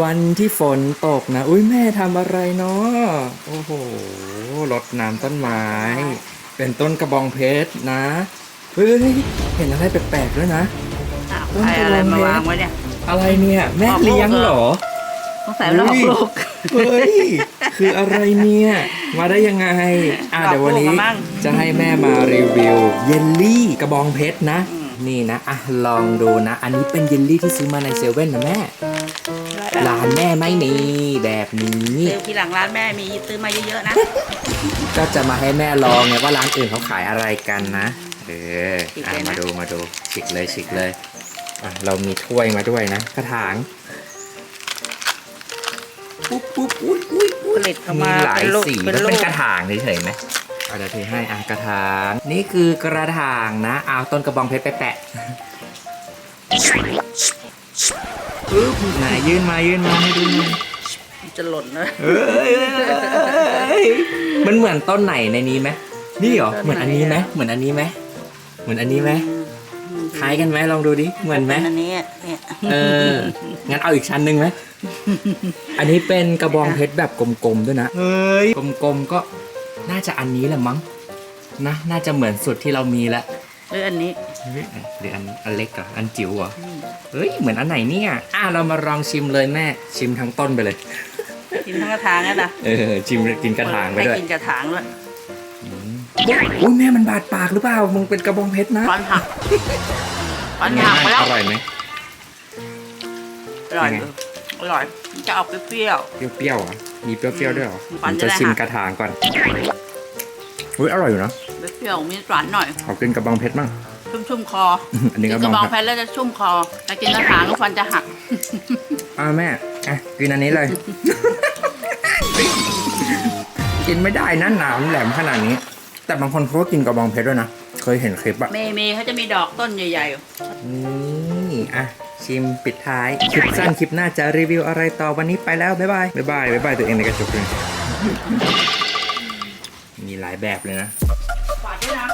วันที่ฝนตกนะ อุ้ยแม่ทำอะไรเนาะโอ้โหรดน้ำต้นไม้ เป็นต้นกระบองเพชรนะเฮ้ยเห็นอะไรแปลกๆด้วยนะอ้าวต้นใครอะไรกระบองเพชรมาวางไว้เนี่ยอะไรเนี่ย แม่ออกลูกเลี้ยงเหรอสงสัยหลอกลูกเฮ้ยคืออะไรเนี่ย มาได้ยังไง อะหลอกเดี๋ยววันนี้ลูกมามั่งจะให้แม่มารีวิว เยลลี่กระบองเพชรนะอืมนี่นะอะลองดูนะ อันนี้เป็นเยลลี่ที่ซื้อมาในเซเว่นนะแม่ ร้านแม่ไม่มีแบบนี้ซื้อทีหลังร้านแม่มีซื้อมาเยอะๆนะ ก็จะมาให้แม่ลองไงว่าร้านอื่นเขาขายอะไรกันนะ เออฉีกอะเลยนะมาดูมาดูฉีกเลยฉีกเลยอะเรามีถ้วยมาด้วยนะกระถางปุ๊บปุ๊บอุ้ยอุ้ยอุ้ผยลิตออกมีมาหลายเป็นลูกสีเป็นแล้วลูเป็นก กระถางเฉยๆไหมเอาเดี๋ยวเทให้อะกระถาง นี่คือกระถางนะเอาต้นกระบองเพชรไปแปะ ปึ๊บไหนยื่นมายื่นมาให้ดูหน่อยจะหล่นนะเอ้ยเอ้ยมันเหมือนต้นไหนในนี้ไหมนี่เหรอเหมือนอันนี้ไหมเหมือนอันนี้ไหมเหมือนอันนี้ไหมคล้ายกันไหมลองดูดิเหมือนไหมอันนี้เนี่ยเอองั้นเอาอีกชั้นหนึ่งไหมอันนี้เป็นกระบองเพชรแบบกลมๆด้วยนะเฮ้ยกลมๆก็น่าจะอันนี้แหละมั้งนะน่าจะเหมือนสุดที่เรามีแล้วหรืออันนี้เฮ้ยหรืออันอันเล็กเหรออันจิ๋วเหรอ เฮ้ยเหมือนอันไหนเนี่ยอะเรามาลองชิมเลยแม่ชิมทั้งต้นไปเลยกินทั้งกระถางนั่นนะเออชิมกินกระถางไปด้วยให้กินกระถางด้วยอุ้ยแม่มันบาดปากหรือเปล่ามึงเป็นกระบองเพชรนะฟันหักฟันหักไปแล้วอร่อยไหมอร่อยยังไงอร่อยมันจะออกเปรี้ยวเปรี้ยวๆอะมีเปรี้ยวๆด้วยเหรอฟันผมจะจะได้ชิมหักกระถางก่อนอุ้ยอร่อยอยู่นะๆเปรี้ยวๆมีหวานหน่อยขอกินกระบองเพชรบ้าง ชุ่มๆคออันนี้กิกระนกระบบอองงเพเพชรชรแล้วจะชุ่มคอแต่กินกระถางก็ฟันจะหักอ้าวแม่อะกินอันนี้เลย กินไม่ได้นะหนามแหลมขนาดนี้ แต่บางคนเขาก็กินกระบองเพชรด้วยนะ เคยเห็นคลิปอะ เมย์เมย์เขาจะมีดอกต้นใหญ่นี่อะ ชิมปิดท้าย คลิปสั้นคลิปหน้าจะรีวิวอะไรต่อวันนี้ไปแล้ว บ๊ายบาย บ๊ายบาย บ๊ายบาย ตัวเองในกระจกเลยมีหลายแบบเลยนะๆฝาดด้วยนะ